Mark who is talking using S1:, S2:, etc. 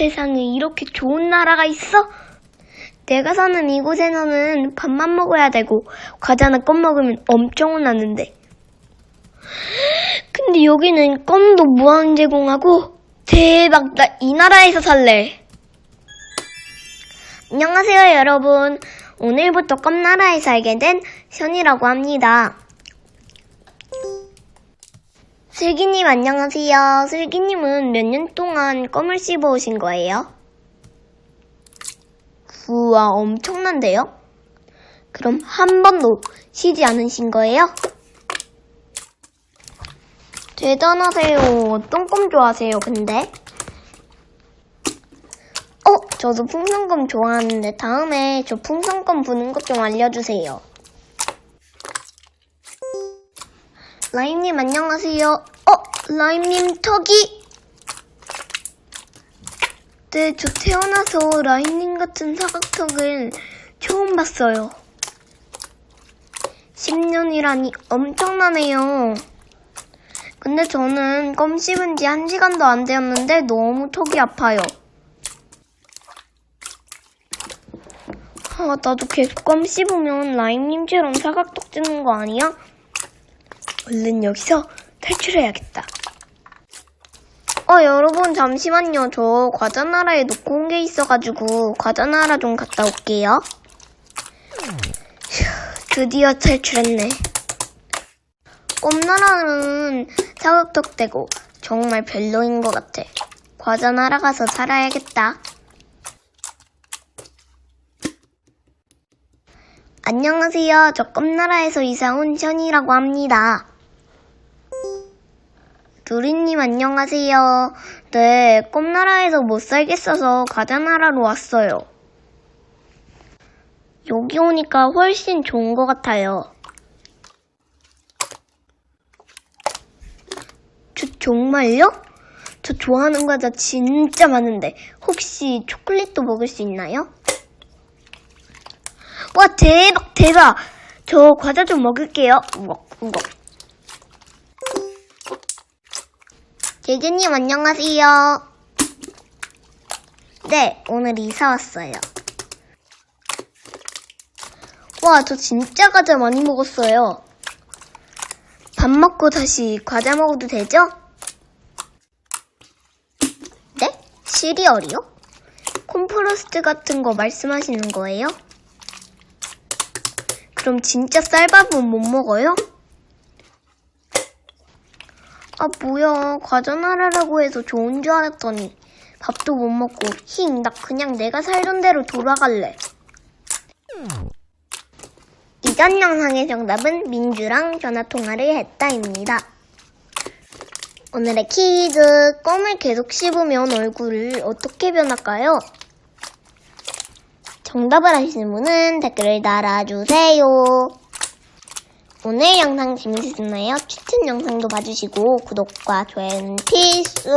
S1: 세상에 이렇게 좋은 나라가 있어? 내가 사는 이곳에서는 밥만 먹어야 되고 과자나 껌 먹으면 엄청 혼나는데. 근데 여기는 껌도 무한 제공하고 대박 나 이 나라에서 살래. 안녕하세요 여러분. 오늘부터 껌나라에 살게 된 션이라고 합니다. 슬기님 안녕하세요. 슬기님은 몇 년 동안 껌을 씹어 오신 거예요? 우와 엄청난데요? 그럼 한 번도 쉬지 않으신 거예요? 대단하세요. 어떤 껌 좋아하세요, 근데? 어, 저도 풍선껌 좋아하는데 다음에 저 풍선껌 부는 것 좀 알려주세요. 라임님 안녕하세요. 어, 라임님 턱이. 네, 저 태어나서 라임님 같은 사각턱을 처음 봤어요. 10년이라니 엄청나네요. 근데 저는 껌 씹은 지한 시간도 안 되었는데 너무 턱이 아파요. 아, 나도 계속 껌 씹으면 라임님처럼 사각턱 찌는 거 아니야? 얼른 여기서 탈출해야겠다. 어, 여러분, 잠시만요. 저 과자 나라에 놓고 온 게 있어가지고, 과자 나라 좀 갔다 올게요. 휴, 드디어 탈출했네. 껌나라는 사각턱 되고, 정말 별로인 것 같아. 과자 나라 가서 살아야겠다. 안녕하세요. 저 껌나라에서 이사 온 션이라고 합니다. 누리님 안녕하세요. 네, 껌나라에서 못 살겠어서 과자나라로 왔어요. 여기 오니까 훨씬 좋은 것 같아요. 저 정말요? 저 좋아하는 과자 진짜 많은데 혹시 초콜릿도 먹을 수 있나요? 와 대박 대박 저 과자 좀 먹을게요 우걱 우걱 제주님 안녕하세요 네 오늘 이사 왔어요 와 저 진짜 과자 많이 먹었어요 밥 먹고 다시 과자 먹어도 되죠? 네? 시리얼이요? 콤프로스트 같은 거 말씀하시는 거예요? 그럼 진짜 쌀밥은 못 먹어요? 아 뭐야 과자나라라고 해서 좋은 줄 알았더니 밥도 못 먹고 힝 나 그냥 내가 살던 대로 돌아갈래 이전 영상의 정답은 민주랑 전화통화를 했다입니다 오늘의 퀴즈 껌을 계속 씹으면 얼굴을 어떻게 변할까요? 정답을 아시는 분은 댓글을 달아주세요. 오늘 영상 재밌으셨나요? 추천 영상도 봐주시고 구독과 좋아요는 필수.